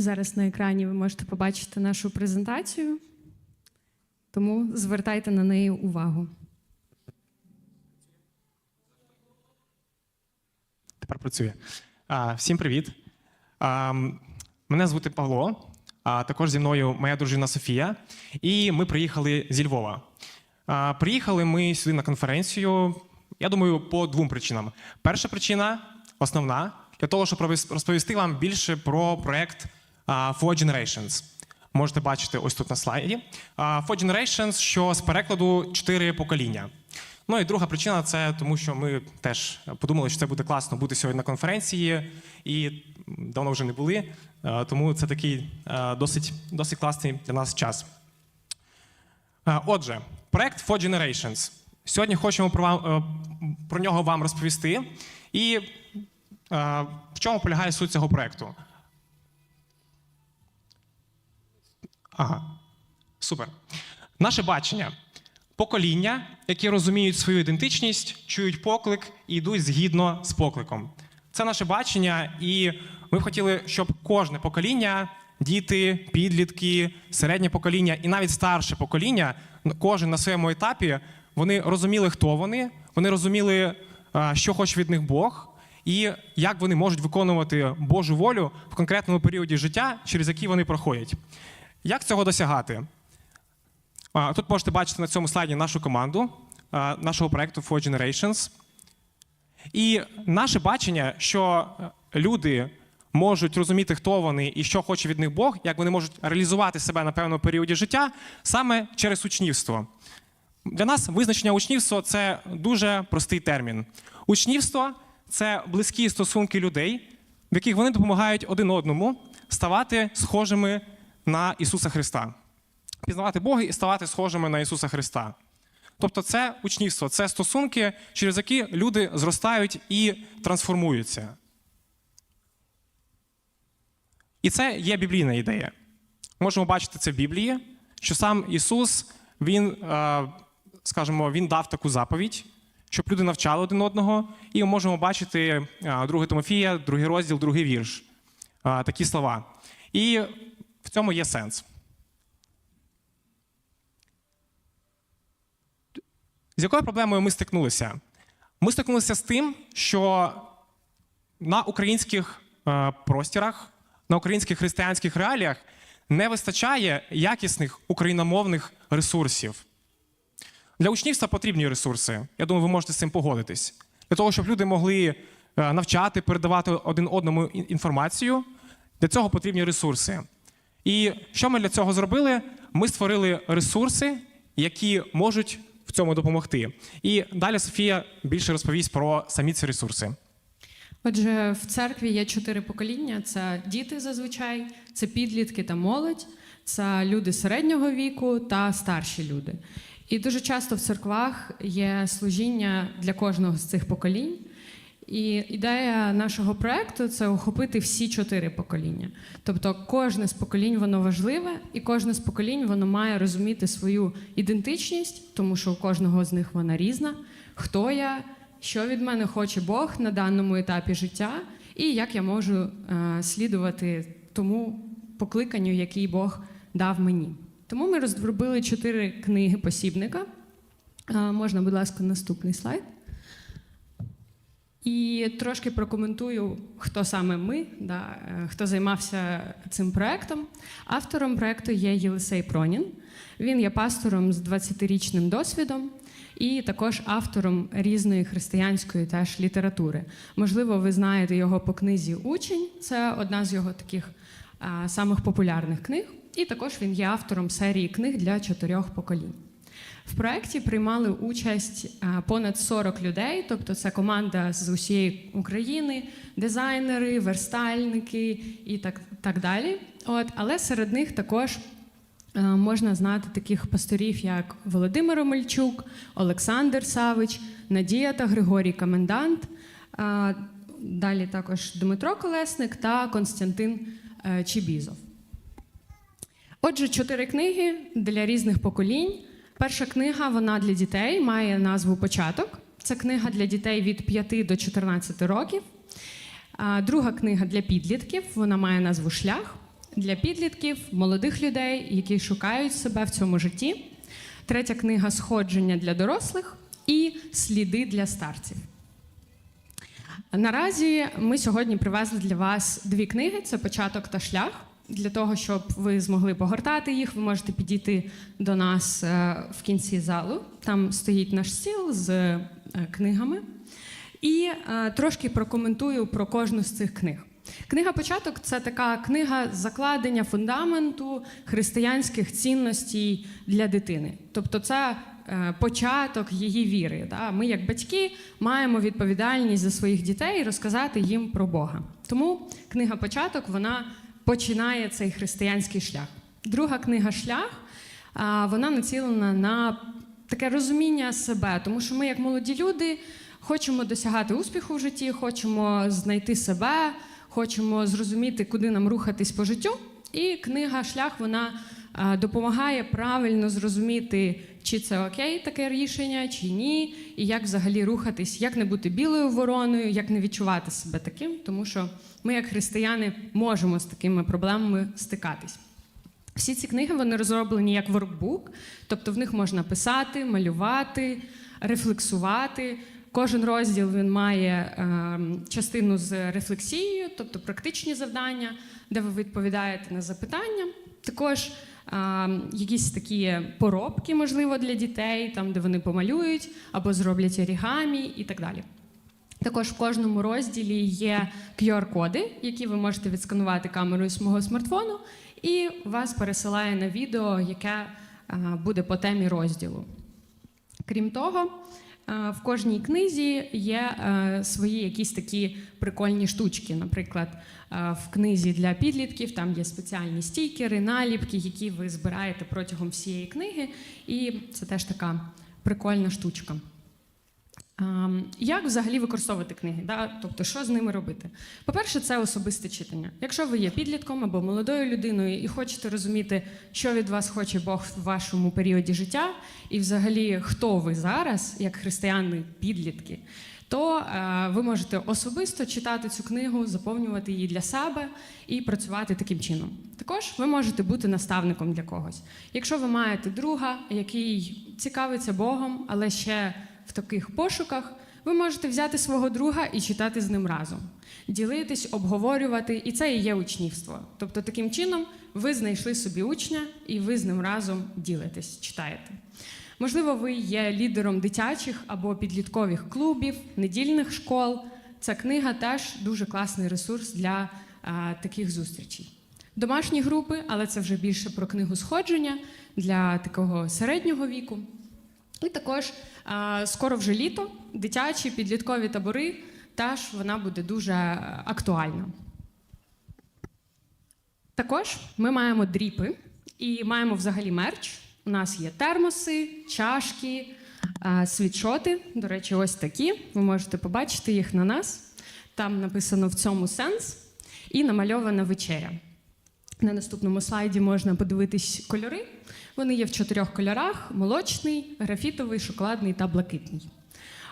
Зараз на екрані ви можете побачити нашу презентацію, тому звертайте на неї увагу. Тепер працює. Всім привіт. Мене звати Павло, а також зі мною моя дружина Софія. І ми приїхали зі Львова. Приїхали ми сюди на конференцію, я думаю, по двом причинам. Перша причина, основна, для того, щоб розповісти вам більше про проект а, Four Generations. Можете бачити ось тут на слайді. Four Generations, що з перекладу чотири покоління. Ну і друга причина це тому, що ми теж подумали, що це буде класно бути сьогодні на конференції, і давно вже не були. Тому це такий досить, досить класний для нас час. Отже, проект Four Generations. Сьогодні хочемо про, вам, е, про нього вам розповісти. І в чому полягає суть цього проекту? Ага, супер. Наше бачення. Покоління, які розуміють свою ідентичність, чують поклик і йдуть згідно з покликом. Це наше бачення, і ми б хотіли, щоб кожне покоління, діти, підлітки, середнє покоління і навіть старше покоління, кожен на своєму етапі, вони розуміли, хто вони, вони розуміли, що хоче від них Бог, і як вони можуть виконувати Божу волю в конкретному періоді життя, через який вони проходять. Як цього досягати? Тут можете бачити на цьому слайді нашу команду нашого проекту Four Generations. І наше бачення, що е, люди можуть розуміти, хто вони і що хоче від них Бог, як вони можуть реалізувати себе на певному періоді життя, саме через учнівство. Для нас визначення учнівства це дуже простий термін. Учнівство це близькі стосунки людей, в яких вони допомагають один одному ставати схожими на Ісуса Христа пізнавати Бога і ставати схожими на Ісуса Христа. Тобто, це учнівство, це стосунки, через які люди зростають і трансформуються. І це є біблійна ідея. Можемо бачити це в Біблії, що сам Ісус, Він, е, скажімо, Він дав таку заповідь, щоб люди навчали один одного. І ми можемо бачити 2 Тимофія, другий розділ, другий вірш. е, Такі слова. І в цьому є сенс. З якою проблемою ми стикнулися? Ми стикнулися з тим, що на українських е, простірах, на українських християнських реаліях не вистачає якісних україномовних ресурсів. Для учнівства потрібні ресурси. Я думаю, ви можете з цим погодитись. Для того, щоб люди могли е, навчати, передавати один одному інформацію, для цього потрібні ресурси. І що ми для цього зробили? Ми створили ресурси, які можуть в цьому допомогти. І далі Софія більше розповість про самі ці ресурси. Отже, в церкві є чотири покоління: це діти зазвичай, це підлітки та молодь, це люди середнього віку та старші люди. І дуже часто в церквах є служіння для кожного з цих поколінь. І ідея нашого проекту це охопити всі чотири покоління. Тобто, кожне з поколінь воно важливе, і кожне з поколінь воно має розуміти свою ідентичність, тому що у кожного з них вона різна. Хто я, що від мене хоче Бог на даному етапі життя, і як я можу е, слідувати тому покликанню, який Бог дав мені. Тому ми розробили чотири книги посібника. Е, можна, будь ласка, наступний слайд. І трошки прокоментую, хто саме ми, да, е, хто займався цим проектом. Автором проекту є Єлисей Пронін. Він є пастором з 20-річним досвідом і також автором різної християнської теж літератури. Можливо, ви знаєте його по книзі Учень. Це одна з його таких а, самих популярних книг. І також він є автором серії книг для чотирьох поколінь. В проєкті приймали участь понад 40 людей, тобто це команда з усієї України, дизайнери, верстальники і так, так далі. От, але серед них також е, можна знати таких пасторів, як Володимир Омельчук, Олександр Савич, Надія та Григорій Комендант. Далі також Дмитро Колесник та Константин е, Чібізов. Отже, чотири книги для різних поколінь. Перша книга вона для дітей, має назву Початок. Це книга для дітей від 5 до 14 років. Друга книга для підлітків, вона має назву Шлях. для підлітків, молодих людей, які шукають себе в цьому житті. Третя книга Сходження для дорослих і Сліди для старців. Наразі ми сьогодні привезли для вас дві книги: це початок та шлях. Для того, щоб ви змогли погортати їх, ви можете підійти до нас е, в кінці залу. Там стоїть наш стіл з е, книгами. І е, трошки прокоментую про кожну з цих книг. Книга Початок це така книга закладення фундаменту християнських цінностей для дитини. Тобто, це початок її віри. Ми, як батьки, маємо відповідальність за своїх дітей розказати їм про Бога. Тому книга Початок вона починає цей християнський шлях. Друга книга Шлях вона націлена на таке розуміння себе, тому що ми, як молоді люди, хочемо досягати успіху в житті, хочемо знайти себе, хочемо зрозуміти, куди нам рухатись по життю. І книга Шлях вона допомагає правильно зрозуміти, чи це окей таке рішення, чи ні, і як взагалі рухатись, як не бути білою вороною, як не відчувати себе таким, тому що ми, як християни, можемо з такими проблемами стикатись. Всі ці книги вони розроблені як воркбук, тобто в них можна писати, малювати, рефлексувати. Кожен розділ він має е, частину з рефлексією, тобто практичні завдання, де ви відповідаєте на запитання. Також якісь такі поробки, можливо, для дітей, там де вони помалюють або зроблять орігамі і так далі. Також в кожному розділі є QR-коди, які ви можете відсканувати камерою свого смартфону, і вас пересилає на відео, яке буде по темі розділу. Крім того, в кожній книзі є е, свої якісь такі прикольні штучки. Наприклад, е, в книзі для підлітків там є спеціальні стікери, наліпки, які ви збираєте протягом всієї книги, і це теж така прикольна штучка. Ем, Як взагалі використовувати книги? Да? Тобто, що з ними робити? По-перше, це особисте читання. Якщо ви є підлітком або молодою людиною і хочете розуміти, що від вас хоче Бог в вашому періоді життя, і взагалі хто ви зараз, як християни підлітки, то е, ви можете особисто читати цю книгу, заповнювати її для себе і працювати таким чином. Також ви можете бути наставником для когось. Якщо ви маєте друга, який цікавиться Богом, але ще в таких пошуках, ви можете взяти свого друга і читати з ним разом, ділитись, обговорювати, і це і є учнівство. Тобто, таким чином ви знайшли собі учня і ви з ним разом ділитесь, читаєте. Можливо, ви є лідером дитячих або підліткових клубів, недільних школ. Ця книга теж дуже класний ресурс для а, таких зустрічей. Домашні групи, але це вже більше про книгу сходження для такого середнього віку. І також скоро вже літо, дитячі підліткові табори, теж вона буде дуже актуальна. Також ми маємо дріпи і маємо взагалі мерч. У нас є термоси, чашки, світшоти. До речі, ось такі. Ви можете побачити їх на нас. Там написано в цьому сенс і намальована вечеря. На наступному слайді можна подивитись кольори. Вони є в чотирьох кольорах: молочний, графітовий, шоколадний та блакитний.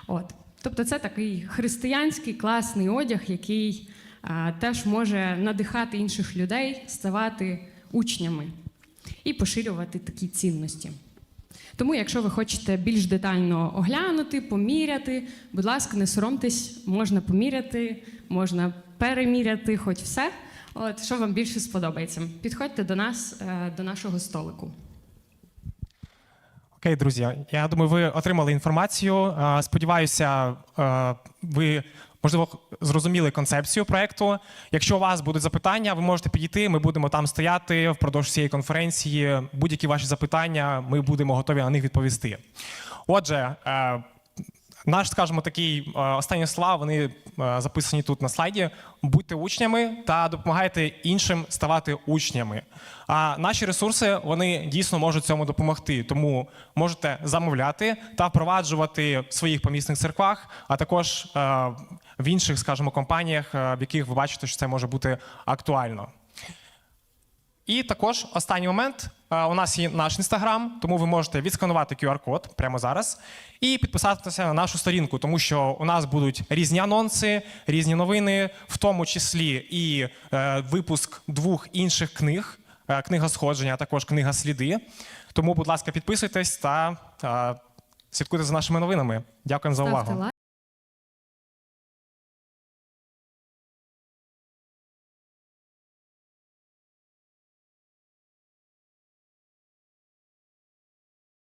От. Тобто це такий християнський класний одяг, який а, теж може надихати інших людей, ставати учнями і поширювати такі цінності. Тому, якщо ви хочете більш детально оглянути, поміряти, будь ласка, не соромтесь, можна поміряти, можна переміряти, хоч все. От що вам більше сподобається. Підходьте до нас, е, до нашого столику. Окей, друзі, я думаю, ви отримали інформацію. Сподіваюся, ви можливо зрозуміли концепцію проекту. Якщо у вас будуть запитання, ви можете підійти. Ми будемо там стояти впродовж цієї конференції. Будь-які ваші запитання, ми будемо готові на них відповісти. Отже, е, наш, скажімо, такий е, останні слова, вони е, записані тут на слайді. Будьте учнями та допомагайте іншим ставати учнями. А наші ресурси вони дійсно можуть цьому допомогти. Тому можете замовляти та впроваджувати в своїх помісних церквах, а також е, в інших, скажімо, компаніях, в яких ви бачите, що це може бути актуально. І також останній момент. У нас є наш інстаграм, тому ви можете відсканувати QR-код прямо зараз і підписатися на нашу сторінку, тому що у нас будуть різні анонси, різні новини, в тому числі і е, випуск двох інших книг: е, книга сходження, а також книга сліди. Тому, будь ласка, підписуйтесь та е, слідкуйте за нашими новинами. Дякуємо за увагу.